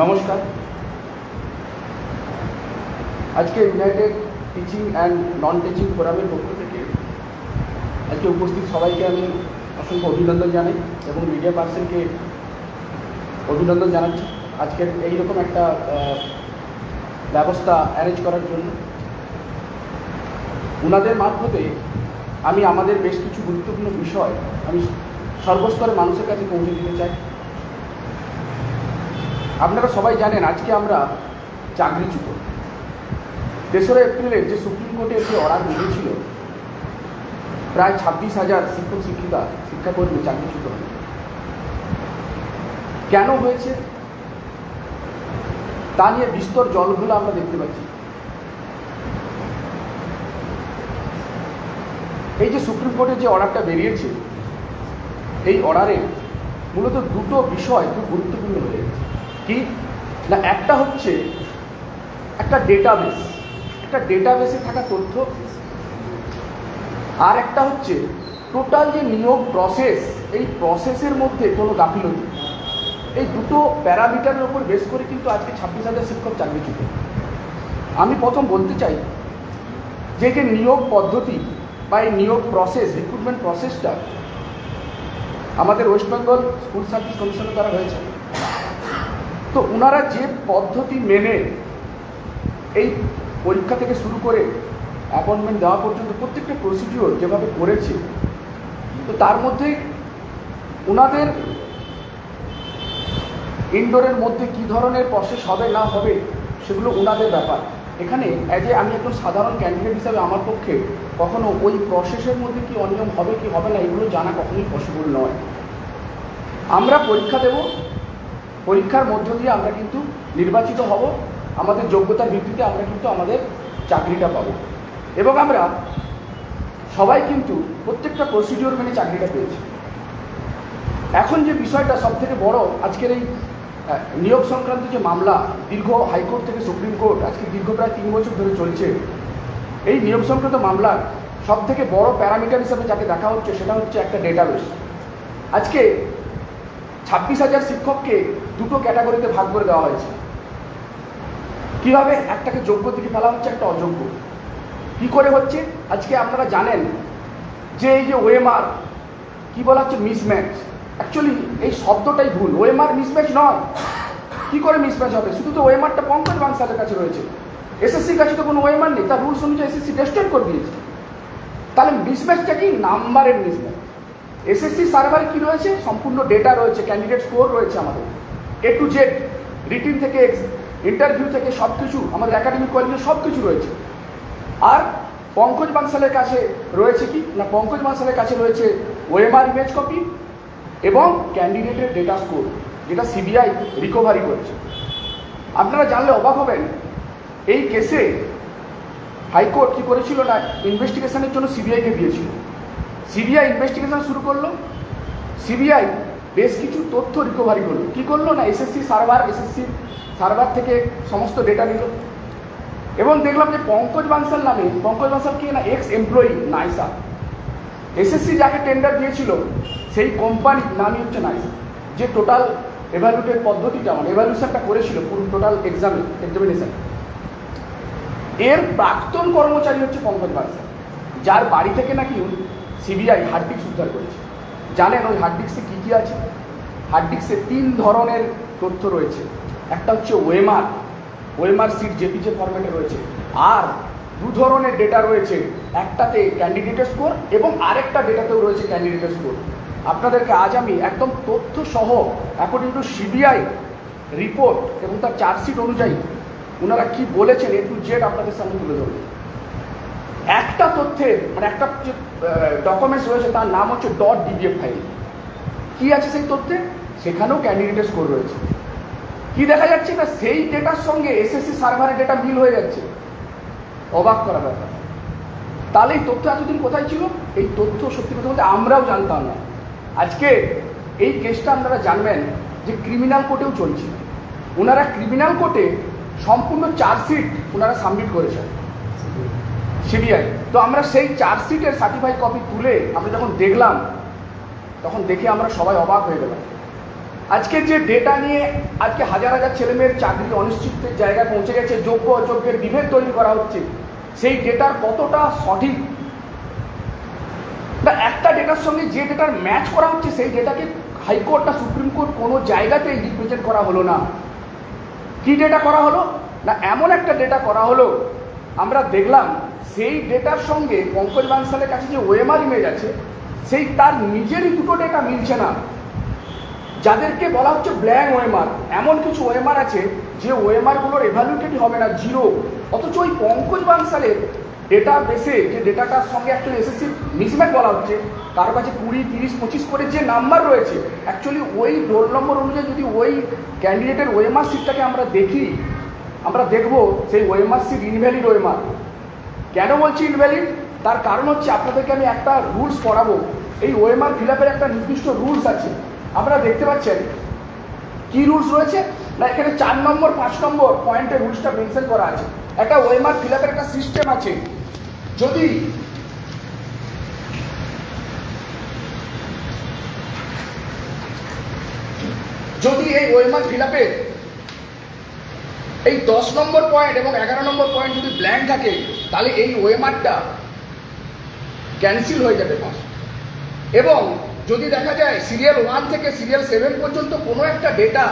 নমস্কার। আজকে united teaching and non teaching ফোরামের পক্ষ থেকে আজকে উপস্থিত সবাইকে আমি অসংখ্য অভিনন্দন জানাই এবং মিডিয়া পার্সনকে অভিনন্দন জানাচ্ছি। আজকের এইরকম একটা ব্যবস্থা অ্যারেঞ্জ করার জন্য। ওনাদের মারফতে আমি আমাদের বেশ কিছু গুরুত্বপূর্ণ বিষয় আমি সর্বস্তরের মানুষের কাছে পৌঁছে দিতে চাই। আপনারা সবাই জানেন আজকে আমরা চাকরিচ্যুত তেসরা এপ্রিলের যে সুপ্রিম কোর্টের যে অর্ডার বেরিয়েছিল প্রায় ছাব্বিশ হাজার শিক্ষক, শিক্ষিকা, শিক্ষাকর্মী চাকরিচ্যুত হল কেন হয়েছে? তা নিয়ে বিস্তর জলগুলো আমরা দেখতে পাচ্ছি। এই যে সুপ্রিম কোর্টের যে অর্ডারটা বেরিয়েছে, এই অর্ডারে মূলত দুটো বিষয় খুব গুরুত্বপূর্ণ হয়ে গেছে। কি? না, একটা হচ্ছে একটা ডেটাবেস একটা ডেটাবেসে থাকা তথ্য। আর একটা হচ্ছে টোটাল যে নিয়োগ প্রসেস এই প্রসেসের মধ্যে কোনো গাফিলতি। এই দুটো প্যারামিটারের ওপর বেস করে কিন্তু আজকে ছাব্বিশ হাজার শিক্ষক চাকরিচ্যুত আমি প্রথম বলতে চাই, যে যে নিয়োগ পদ্ধতি বা এই নিয়োগ প্রসেস রিক্রুটমেন্ট প্রসেসটা আমাদের ওয়েস্ট বেঙ্গল স্কুল সার্ভিস কমিশনের দ্বারা হয়েছে। তো ওনারা যে পদ্ধতি মেনে এই পরীক্ষা থেকে শুরু করে অ্যাপয়েন্টমেন্ট দেওয়া পর্যন্ত প্রত্যেকটা প্রসিডিওর যেভাবে করেছে, তো তার মধ্যে ওনাদের ইনডোরের মধ্যে কি ধরনের প্রসেস হবে, না হবে, সেগুলো ওনাদের ব্যাপার। এখানে অ্যাজ এ আমি একজন সাধারণ ক্যান্ডিডেট হিসাবে আমার পক্ষে কখনো ওই প্রসেসের মধ্যে কি অনিয়ম হবে, কি হবে না, এগুলো জানা কখনোই পসিবল নয়। আমরা পরীক্ষা দেব পরীক্ষার মধ্য দিয়ে আমরা কিন্তু নির্বাচিত হব। আমাদের যোগ্যতার ভিত্তিতে আমরা কিন্তু আমাদের চাকরিটা পাবো। এবং আমরা সবাই কিন্তু প্রত্যেকটা প্রসিডিওর মেনে চাকরিটা পেয়েছি। এখন যে বিষয়টা সব থেকে বড়, আজকের এই নিয়োগ সংক্রান্ত যে মামলা দীর্ঘ হাইকোর্ট থেকে সুপ্রিম কোর্ট আজকে দীর্ঘ প্রায় তিন বছর ধরে চলছে। এই নিয়োগ সংক্রান্ত মামলার সব থেকে বড় প্যারামিটার হিসাবে যাকে দেখা হচ্ছে সেটা হচ্ছে একটা ডেটাবেস আজকে ছাব্বিশ হাজার শিক্ষককে দুটো ক্যাটাগরিতে ভাগ করে দেওয়া হয়েছে। কীভাবে একটাকে যোগ্য দিকে ফেলা হচ্ছে, একটা অযোগ্য? কি করে হচ্ছে? আজকে আপনারা জানেন যে এই যে ওয়েমার কি বলা হচ্ছে? মিসম্যাচ। অ্যাকচুয়ালি এই শব্দটাই ভুল। ওয়েমার মিসম্যাচ নয়। কি করে মিসম্যাচ হবে? শুধু তো ওয়েমারটা পঙ্কজ বাংসালের কাছে রয়েছে। এসএসসির কাছে তো কোনো ওয়েমার নেই। তার রুলস অনুযায়ী এসএসসি ডেস্ট্রয় করে দিয়েছে। তাহলে মিসম্যাচটা কি? নাম্বারের মিসম্যাচ। এসএসসি সার্ভারে কি রয়েছে? সম্পূর্ণ ডেটা রয়েছে ক্যান্ডিডেট স্কোর রয়েছে আমাদের। এ টু জেড রিটিন থেকে ইন্টারভিউ থেকে সব কিছু আমাদের একাডেমিক কোয়ালিটি সব কিছু রয়েছে। আর পঙ্কজ বাংসালের কাছে রয়েছে কি? না, পঙ্কজ বাংসালের কাছে রয়েছে ওএমআর ইমেজ কপি এবং ক্যান্ডিডেটের ডেটা স্কোর যেটা সিবিআই রিকভারি করেছে। আপনারা জানলে অবাক হবেন, এই কেসে হাইকোর্ট কি করেছিল না ইনভেস্টিগেশনের জন্য সিবিআইকে দিয়েছিল? সিবিআই ইনভেস্টিগেশন শুরু করল। সিবিআই বেশ কিছু তথ্য রিকভারি করল। কি করল না? এসএসসি সার্ভার এসএসসি সার্ভার থেকে সমস্ত ডেটা নিল। এবং দেখলাম যে পঙ্কজ বানসাল নামে, পঙ্কজ বানসাল কি না? এক্স এমপ্লয়ি নাইসা এসএসসি যাকে টেন্ডার দিয়েছিল, সেই কোম্পানির নামই হচ্ছে নাইসা। যে টোটাল এভালুটের পদ্ধতিটা মানে এভালুয়েশনটা করেছিল, পুরো টোটাল এক্সামে এক্সামিনেশন এর প্রাক্তন কর্মচারী হচ্ছে পঙ্কজ বানসাল। যার বাড়ি থেকে নাকি সিবিআই হার্ড ডিস্ক উদ্ধার করেছে। জানেন ওই হার্ড ডিস্কে কী কী আছে? হার্ড ডিস্কে তিন ধরনের তথ্য রয়েছে। একটা হচ্ছে ওয়েমার। ওয়েমার সিট জেপিজে ফরম্যাটে রয়েছে। আর দু ধরনের ডেটা রয়েছে। একটাতে ক্যান্ডিডেটের স্কোর এবং আরেকটা ডেটাতেও রয়েছে ক্যান্ডিডেটের স্কোর আপনাদেরকে আজ আমি একদম তথ্য সহ অ্যাকর্ডিং টু সিবিআই রিপোর্ট এবং তার চার্জশিট অনুযায়ী, ওনারা কি বলেছেন এ টু জেড আপনাদের সামনে তুলে ধরবেন একটা তথ্যের মানে একটা যে ডকুমেন্টস রয়েছে, তার নাম হচ্ছে ডট ডিবিএফ ফাইল কি আছে সেই তথ্যে? সেখানেও ক্যান্ডিডেটের স্কোর রয়েছে। কি দেখা যাচ্ছে? না, সেই ডেটার সঙ্গে এসএসসি সার্ভারের ডেটা মিল হয়ে যাচ্ছে। অবাক করা ব্যাপার। তাহলে এই তথ্য এতদিন কোথায় ছিল? এই তথ্য সত্যি কথা বলতে আমরাও জানতাম না। আজকে এই কেসটা আপনারা জানবেন যে ক্রিমিনাল কোর্টেও চলছে। ওনারা ক্রিমিনাল কোর্টে সম্পূর্ণ চার্জশিট ওনারা সাবমিট করেছেন। সিবিআই। তো আমরা সেই চার্জশিটের সার্টিফাইড কপি তুলে আমরা যখন দেখলাম, তখন দেখে আমরা সবাই অবাক হয়ে গেলাম। আজকে যে ডেটা নিয়ে আজকে হাজার হাজার ছেলেমেয়ের চাকরি অনিশ্চিতের জায়গায় পৌঁছে গেছে, যোগ্য অযোগ্যের বিভেদ তৈরি করা হচ্ছে, সেই ডেটার কতটা সঠিক? না একটা ডেটার সঙ্গে যে ডেটার ম্যাচ করা হচ্ছে, সেই ডেটাকে হাইকোর্ট না সুপ্রিম কোর্ট কোনো জায়গাতেই রিপ্রেজেন্ট করা হলো না। কি ডেটা করা হলো? না, এমন একটা ডেটা করা হলো, আমরা দেখলাম সেই ডেটার সঙ্গে পঙ্কজ বানসালের কাছে যে ওএমআর ইমেজ আছে, সেই তার নিজেরই দুটো ডেটা মিলছে না। যাদেরকে বলা হচ্ছে ব্ল্যাঙ্ক ওএমআর এমন কিছু ওয়েমার আছে যে ওএমআরগুলোর এভালুয়েটেড হবে না জিরো অথচ ওই পঙ্কজ বানসালের ডেটা বেসে যে ডেটাটার সঙ্গে অ্যাকচুয়ালি এসএসসি মিসম্যাচ বলা হচ্ছে কারও কাছে কুড়ি, তিরিশ, পঁচিশ করে যে নাম্বার রয়েছে অ্যাকচুয়ালি ওই রোল নম্বর অনুযায়ী যদি ওই ক্যান্ডিডেটের ওএমআর সিটটাকে আমরা দেখি, আমরা দেখব সেই ওএমআর সিট ইনভ্যালিড ওএমআর কেন বলছি ইনভ্যালিড? তার কারণ হচ্ছে আপনাদেরকে আমি একটা রুলস পড়াবো। এই ওএমআর ফিল আপের একটা নির্দিষ্ট রুলস আছে। আপনারা দেখতে পাচ্ছেন? কি রুলস রয়েছে? না, এখানে চার নম্বর, পাঁচ নম্বর পয়েন্টে রুলসটা মেনশন করা আছে। একটা ওএমআর ফিল আপের একটা সিস্টেম আছে। যদি যদি এই ওএমআর ফিল এই দশ নম্বর পয়েন্ট এবং এগারো নম্বর পয়েন্ট যদি ব্ল্যাঙ্ক থাকে তাহলে এই ওয়েমারটা ক্যান্সেল হয়ে যাবে পাস এবং যদি দেখা যায় সিরিয়াল ওয়ান থেকে সিরিয়াল সেভেন পর্যন্ত কোনো একটা ডেটা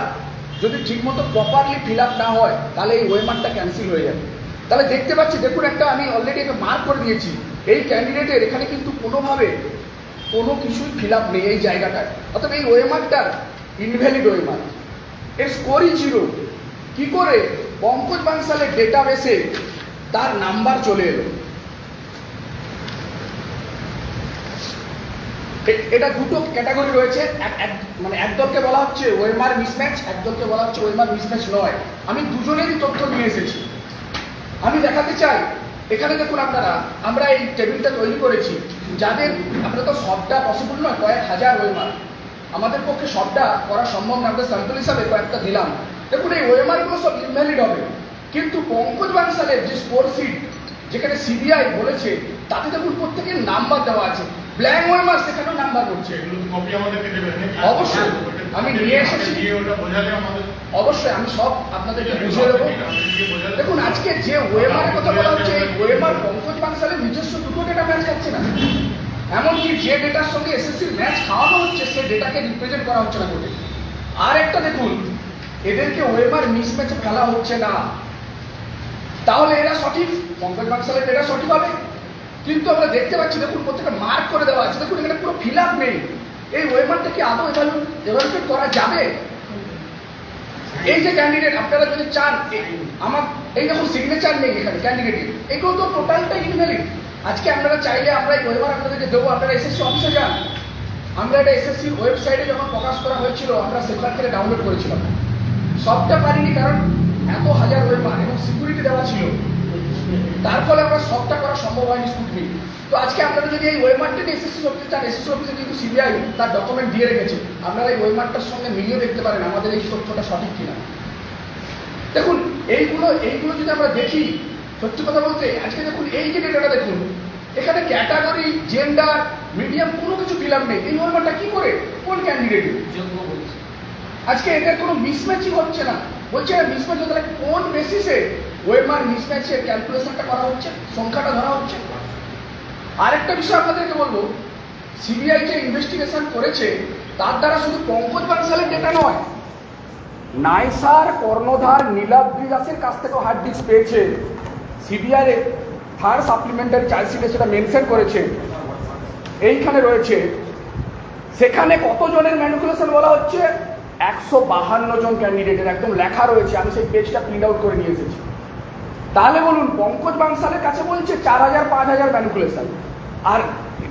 যদি ঠিকমতো প্রপারলি ফিল আপ না হয়, তাহলে এই ওয়েমারটা ক্যান্সেল হয়ে যাবে। তাহলে দেখতে পাচ্ছি, দেখুন একটা আমি অলরেডি একটা মার্ক করে দিয়েছি। এই ক্যান্ডিডেটের এখানে কিন্তু কোনোভাবে কোনো কিছুই ফিল আপ নেই এই জায়গাটায়। অর্থাৎ এই ওয়েমারটার ইনভ্যালিড ওয়েমার। এর স্কোরই জিরো কি করে? পঙ্কজ বানসালের ডেটাবেসে তার নাম্বার চলে এলো। এটা দুটো ক্যাটাগরি রয়েছে। মানে একদলকে বলা হচ্ছে ওয়েমার মিসম্যাচ একদলকে বলা হচ্ছে ওয়েমার মিসম্যাচ নয়। আমি দুজনেরই তথ্য নিয়ে এসেছি। আমি দেখাতে চাই, এখানে দেখুন আপনারা, আমরা এই টেবিলটা তৈরি করেছি। যাদের আপনারা তো সবটা পসিবল নয়, কয়েক হাজার ওয়েমার। আমাদের পক্ষে সবটা করা সম্ভব না। আমরা স্যাম্পল হিসাবে কয়েকটা দিলাম। দেখুন, এই ওয়েমারগুলো সব ইনভ্যালিড হবে। কিন্তু পঙ্কজ বানসালের যে স্কোর শিট যেখানে সিবিআই বলেছে তাতে দেখুন প্রত্যেকের নাম্বার দেওয়া আছে। ব্ল্যাঙ্ক ওয়েমার সেখানেও নাম্বার করছে। অবশ্যই। আমি নিয়ে এসেছি। অবশ্যই আমি সব আপনাদেরকে বুঝিয়ে দেবো। দেখুন আজকে যে ওয়েমারের কথা বলা হচ্ছে এই ওয়েমার পঙ্কজ বানসালের নিজস্ব দুটো ডেটা ম্যাচ খাচ্ছে না। এমনকি যে ডেটার সঙ্গে এসএসসির ম্যাচ খাওয়ানো হচ্ছে সে ডেটাকে রিপ্রেজেন্ট করা হচ্ছে না কোর্টে। আর একটা দেখুন এদেরকে ওয়েমার মিসম্যাচে ফেলা হচ্ছে না। তাহলে এরা সঠিক, পঙ্কজ বানসালের ডেটা সঠিক হবে। কিন্তু আমরা দেখতে পাচ্ছি, দেখুন, প্রত্যেকটা মার্ক করে দেওয়া আছে। দেখুন, এখানে পুরো ফিল নেই। এই ওয়েমারটা কি আদৌ এভালুয়েট করা যাবে? এই যে ক্যান্ডিডেট আপনারা যদি চান আমার, এই দেখুন সিগনেচার নেই এখানে ক্যান্ডিডেটের এগুলো তো টোটালটাই ইনভ্যালিড আজকে আপনারা চাইলে আমরা এই ওয়েবার আপনাদেরকে দেবো। আপনারা এসএসসি অফিসে যান। আমরা এটা এসএসসি ওয়েবসাইটে যখন প্রকাশ করা হয়েছিল, আমরা সেখান থেকে ডাউনলোড করেছিলাম। সবটা পারিনি কারণ এত হাজার ওয়েবার এবং সিকিউরিটি দেওয়া ছিল। তার ফলে আমরা সবটা করা সম্ভব হয়নি স্কুটনি তো আজকে আপনারা যদি এই ওয়েমার্কটা এসএসসি অফিসে চান এসএসসি অফিসে কিন্তু সিবিআই তার ডকুমেন্ট দিয়ে রেখেছে। আপনারা এই ওয়েমার্কটার সঙ্গে মিলিয়ে দেখতে পারেন আমাদের এই তথ্যটা সঠিক কিনা। দেখুন এইগুলো এইগুলো যদি আমরা দেখি সত্যি কথা বলতে আজকে দেখুন এই যে ডেটাটা দেখুন এখানে ক্যাটাগরি জেন্ডার মিডিয়াম কোনো কিছু ফিল নেই। এই ওয়েমারটা কি করে? কোন ক্যান্ডিডেট যোগ্য বলছে। আজকে এদের কোনো মিসম্যাচই হচ্ছে না। বলছে মিসম্যাচ হতে কোন বেসিসে ওয়েমার মিসম্যাচের ক্যালকুলেশনটা করা হচ্ছে? সংখ্যাটা ধরা হচ্ছে? আরেকটা বিষয় আপনাদেরকে বলব সিবিআই যে ইনভেস্টিগেশন করেছে, তার দ্বারা শুধু পঙ্কজ বানসালের ডেটা নয়, নাইসার কর্ণধার নীলাদ্রি দাসের কাছ থেকেও হার্ড ডিস্ক পেয়েছে। সিবিআই থার্ড সাপ্লিমেন্টারি চার্জশিটে সেটা মেনশন করেছে। এইখানে রয়েছে। সেখানে কতজনের ম্যানিপুলেশন বলা হচ্ছে? একশো বাহান্ন জন ক্যান্ডিডেটের একদম লেখা রয়েছে, আমি সেই পেজটা প্রিন্ট আউট করে নিয়ে এসেছি। তাহলে বলুন, পঙ্কজ বাংসালের কাছে বলছে চার হাজার, পাঁচ হাজার ম্যানিপুলেশন আর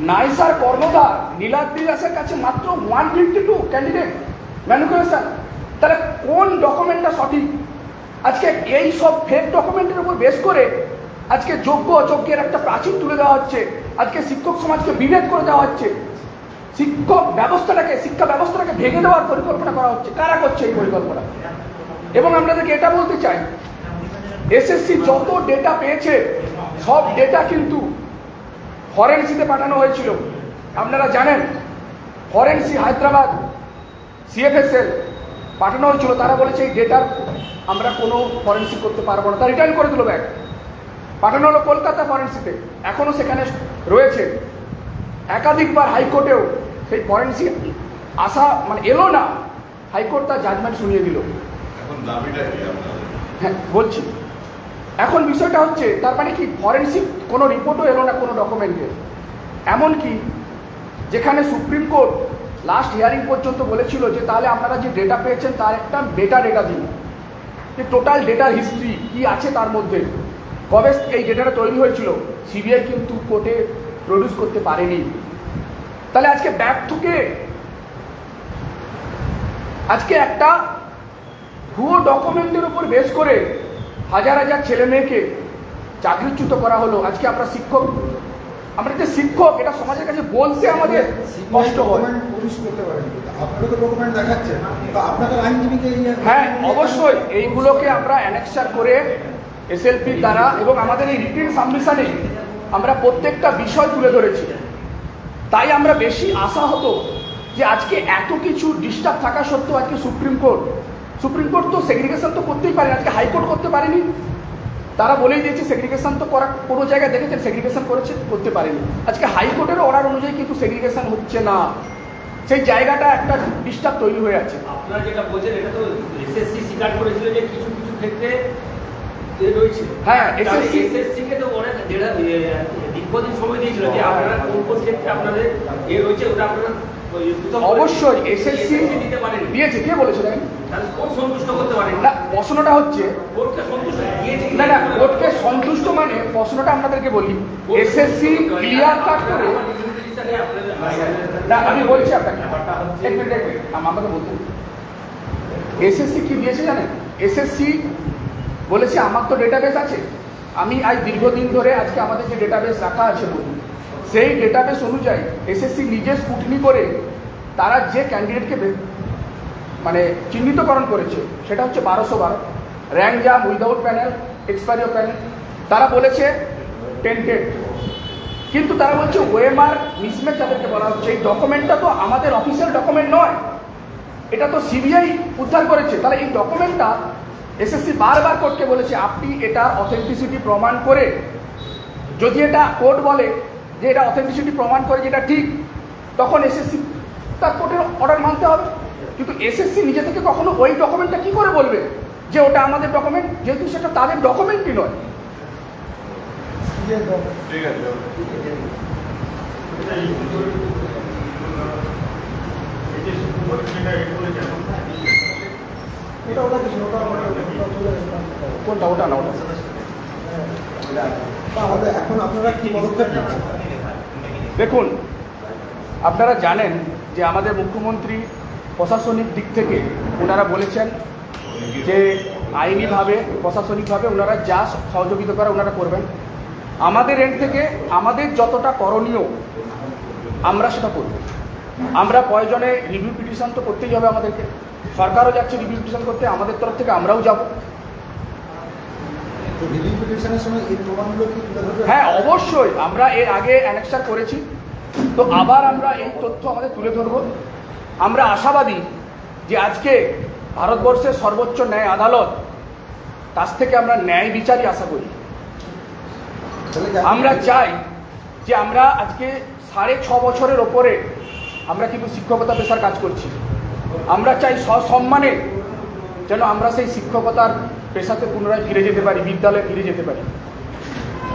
নাইসার কর্ণধার নীলাদ্রি দাসের কাছে মাত্র one fifty two candidate manipulation তাহলে কোন ডকুমেন্টটা সঠিক? আজকে এই সব ফেক ডকুমেন্টের উপর বেস করে আজকে যোগ্য অযোগ্যের একটা প্রাচীর তুলে দেওয়া হচ্ছে। আজকে শিক্ষক সমাজকে বিভেদ করে দেওয়া হচ্ছে। শিক্ষক ব্যবস্থাটাকে, শিক্ষা ব্যবস্থাটাকে ভেঙে দেওয়ার পরিকল্পনা করা হচ্ছে। কারা করছে এই পরিকল্পনা? এবং আপনাদেরকে এটা বলতে চাই এসএসসি যত ডেটা পেয়েছে, সব ডেটা কিন্তু ফরেন্সিতে পাঠানো হয়েছিল। আপনারা জানেন ফরেন্সি হায়দ্রাবাদ সিএফএসএল পাঠানো হয়েছিল। তারা বলেছে এই ডেটার আমরা কোনো ফরেন্সিক করতে পারব না। তা রিটার্ন করে দিল ব্যাগ। পাঠানো হলো কলকাতা ফরেন্সিতে এখনও সেখানে রয়েছে। একাধিকবার হাইকোর্টেও সেই ফরেন্সিক আসা মানে এলো না হাইকোর্ট তার জাজমেন্ট শুনিয়ে দিল। হ্যাঁ বলছি। এখন বিষয়টা হচ্ছে তার মানে কি ফরেন্সিক কোনো রিপোর্টও এলো না কোনো ডকুমেন্টে এমনকি যেখানে সুপ্রিম কোর্ট লাস্ট হিয়ারিং পর্যন্ত বলেছিল যে তাহলে আপনারা যে ডেটা পেয়েছেন তার একটা বেটা ডেটা দিন। যে টোটাল ডেটার হিস্ট্রি কি আছে তার মধ্যে। কবে এই ডেটাটা তৈরি হয়েছিল? সিবিআই কিন্তু কোর্টে প্রডিউস করতে পারেনি। তাহলে আজকে ব্যাক থেকে আজকে একটা ভুয়ো ডকুমেন্টের উপর বেশ করে হাজার হাজার ছেলে মেয়েকে চাকরিচ্যুত করা হলো। আজকে আমরা শিক্ষক আমরা যে শিক্ষক এটা সমাজের কাছে বলতে আমাদের কষ্ট হয়। হ্যাঁ অবশ্যই। এইগুলোকে আমরা অ্যানেক্সার করে এসএলপির দ্বারা এবং আমাদের এই রিটিন সাবমিশনে আমরা প্রত্যেকটা বিষয় তুলে ধরেছি। তাই আমরা বেশি আশা হতো যে আজকে এত কিছু ডিস্টার্ব থাকা সত্ত্বেও আজকে সুপ্রিম কোর্ট সুপ্রিম কোর্ট তো সেগ্রিগেশন তো করতেই পারে আজকে হাইকোর্ট করতে পারেনি। তারা বলেই দিয়েছে সেগ্রিগেশন তো করা, কোনো জায়গায় দেখেছেন সেগ্রিগেশন করেছে, করতে পারেনি। আজকে হাইকোর্টের অর্ডার অনুযায়ী কিন্তু সেগ্রিগেশন হচ্ছে না। সেই জায়গাটা একটা ডিস্টার্ব তৈরি হয়ে আছে। আপনারা যেটা বলছেন, এটা তো এসএসসি স্বীকার করেছিল যে কিছু কিছু ক্ষেত্রে হ্যাঁ, SSC এসএসসি কে তো অনেক যেটা দীর্ঘদিন সময় দিয়েছিল যে আপনারা কোন কোন ক্ষেত্রে আপনাদের এ রয়েছে ওটা আপনারা ওই পৃথক করে- অবশ্যই এসএসসি দিতে পারেন দিয়েছে। কে বলেছে দেখেন সন্তুষ্ট করতে পারেন না প্রশ্নটা হচ্ছে না না কোর্টকে সন্তুষ্ট মানে প্রশ্নটা আপনাদেরকে বলি। এসএসসি ক্লিয়ার কাট করে না আমি বলছি আপনাকে। এক মিনিট এক মিনিট। আম- আমাকে বলতে এসএসসি কি দিয়েছে জানেন? এসএসসি বলেছে, আমার তো ডেটাবেস আছে। আমি আজ দীর্ঘদিন ধরে আজকে আমাদের যে ডেটাবেস রাখা আছে বলুন, সেই ডেটাবেস অনুযায়ী এসএসসি নিজে স্কুটনি করে তারা যে ক্যান্ডিডেটকে মানে চিহ্নিতকরণ করেছে, সেটা হচ্ছে বারোশো বারো। Rank jump without panel expiry of panel তারা বলেছে টেন্টেড কিন্তু তারা বলছে ওয়েমার মিসম্যাচ তাদেরকে বলা হচ্ছে। এই ডকুমেন্টটা তো আমাদের অফিসিয়াল ডকুমেন্ট নয়। এটা তো সিবিআই উদ্ধার করেছে। তাহলে এই ডকুমেন্টটা এসএসসি বারবার কোর্টকে বলেছে আপনি এটা অথেন্টিসিটি প্রমাণ করে যদি এটা কোর্ট বলে যে এটা অথেন্টিসিটি প্রমাণ করে যেটা ঠিক তখন এসএসসি তার কোর্টের অর্ডার মানতে হবে। কিন্তু এসএসসি নিজে থেকে কখনো ওই ডকুমেন্টটা কি করে বলবে যে ওটা আমাদের ডকুমেন্ট যেহেতু সেটা তাদের ডকুমেন্টই নয়। ঠিক আছে। এই যে সুপ্রিম কোর্ট যেটা এ করেছে এটা ওটা কিছু। কোনটা? ওটা না ওটা। তাহলে এখন আপনারা কি পদক্ষেপ নিচ্ছেন? দেখুন আপনারা জানেন যে আমাদের মুখ্যমন্ত্রী প্রশাসনিক দিক থেকে ওনারা বলেছেন যে আইনিভাবে প্রশাসনিকভাবে ওনারা যা সহযোগিতা করে ওনারা করবেন। আমাদের এন্ড থেকে আমাদের যতটা করণীয় আমরা সেটা করব। আমরা প্রয়োজনে রিভিউ পিটিশন তো করতেই হবে আমাদেরকে। সরকারও যাচ্ছে রিভিউ পিটিশন করতে আমাদের তরফ থেকে আমরাও যাব। হ্যাঁ অবশ্যই। আমরা এর আগে অ্যানেক্সার করেছি। তো আবার আমরা এই তথ্য আমাদের তুলে ধরব। আমরা আশাবাদী যে আজকে ভারতবর্ষের সর্বোচ্চ ন্যায় আদালত তার থেকে আমরা ন্যায় বিচারই আশা করি। আমরা চাই যে আমরা আজকে সাড়ে ছ বছরের ওপরে আমরা কিন্তু শিক্ষকতা পেশার কাজ করছি। আমরা চাই সসম্মানে যেন আমরা সেই শিক্ষকতার পেশাতে পুনরায় ফিরে যেতে পারি, বিদ্যালয়ে ফিরে যেতে পারি।